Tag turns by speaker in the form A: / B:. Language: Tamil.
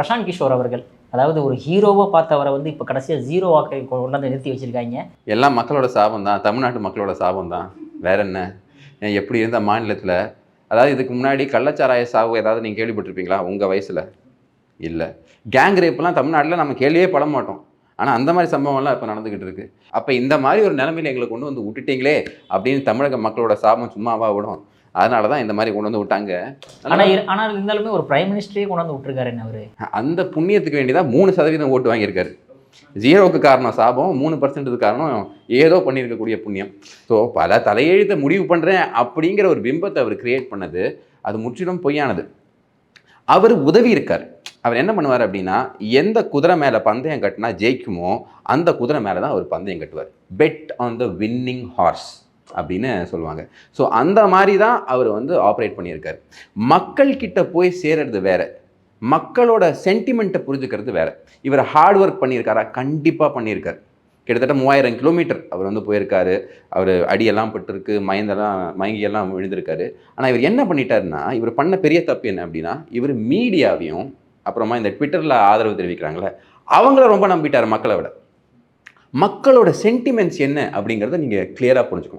A: பிரசாந்த் கிஷோர் அவர்கள். அதாவது ஒரு ஹீரோவை பார்த்தவரை வந்து இப்போ கடைசியாக ஜீரோ வாக்கை கொண்டாந்து நிறுத்தி வச்சுருக்காங்க.
B: எல்லாம் மக்களோட சாபம் தான். தமிழ்நாட்டு மக்களோட சாபம் தான். வேற என்ன? எப்படி இருந்த மாநிலத்தில்? அதாவது இதுக்கு முன்னாடி கள்ளச்சாராய சாவு ஏதாவது நீங்கள் கேள்விப்பட்டிருப்பீங்களா? உங்கள் வயசில்? இல்லை. கேங் ரேப்லாம் தமிழ்நாட்டில் நம்ம கேள்வியே பட மாட்டோம். ஆனால் அந்த மாதிரி சம்பவம்லாம் இப்போ நடந்துக்கிட்டு இருக்கு. அப்போ இந்த மாதிரி ஒரு நிலமையில எங்களை கொண்டு வந்து விட்டுட்டீங்களே அப்படின்னு தமிழக மக்களோட சாபம் சும்மாவா விடும். அதனால தான் இந்த மாதிரி கொண்டு வந்து விட்டாங்க.
A: ஆனால் ஆனால் இருந்தாலுமே ஒரு பிரைம் மினிஸ்டரே கொண்டாந்து விட்டுருக்காரு என்ன அவரு?
B: அந்த புண்ணியத்துக்கு வேண்டிதான் மூணு சதவீதம் ஓட்டு வாங்கியிருக்காரு. ஜீரோவுக்கு காரணம் சாபம் மூணு பர்சன்ட்டுக்கு காரணம் ஏதோ பண்ணியிருக்கக்கூடிய புண்ணியம். ஸோ பல தலையெழுத்தை முடிவு பண்ணுறேன் அப்படிங்கிற ஒரு பிம்பத்தை அவர் கிரியேட் பண்ணது அது முற்றிலும் பொய்யானது. அவர் உதவி இருக்கார். அவர் என்ன பண்ணுவார் அப்படின்னா எந்த குதிரை மேலே பந்தயம் கட்டினா ஜெயிக்குமோ அந்த குதிரை மேலே தான் அவர் பந்தயம் கட்டுவார். Bet on the winning horse அப்படின்னு சொல்லுவாங்க. ஸோ அந்த மாதிரி தான் அவர் வந்து ஆப்ரேட் பண்ணியிருக்காரு. மக்கள்கிட்ட போய் சேர்றது வேற. மக்களோட சென்டிமெண்ட்டை புரிஞ்சுக்கிறது வேற. இவர் ஹார்ட் ஒர்க் பண்ணியிருக்காரா? கண்டிப்பாக பண்ணியிருக்கார். கிட்டத்தட்ட மூவாயிரம் கிலோமீட்டர் அவர் வந்து போயிருக்காரு. அவர் அடியெல்லாம் பட்டிருக்கு மயந்தெல்லாம் மயங்கியெல்லாம் விழுந்திருக்காரு. ஆனால் இவர் என்ன பண்ணிட்டாருன்னா இவர் பண்ண பெரிய தப்பு என்ன அப்படின்னா இவர் மீடியாவையும் அப்புறமா இந்த ட்விட்டரில் ஆதரவு தெரிவிக்கிறாங்களே அவங்கள ரொம்ப நம்பிட்டார் மக்களை விட. மக்களோட சென்டிமெண்ட்ஸ் என்ன அப்படிங்கிறத நீங்கள் கிளியராக புரிஞ்சுக்கணும்.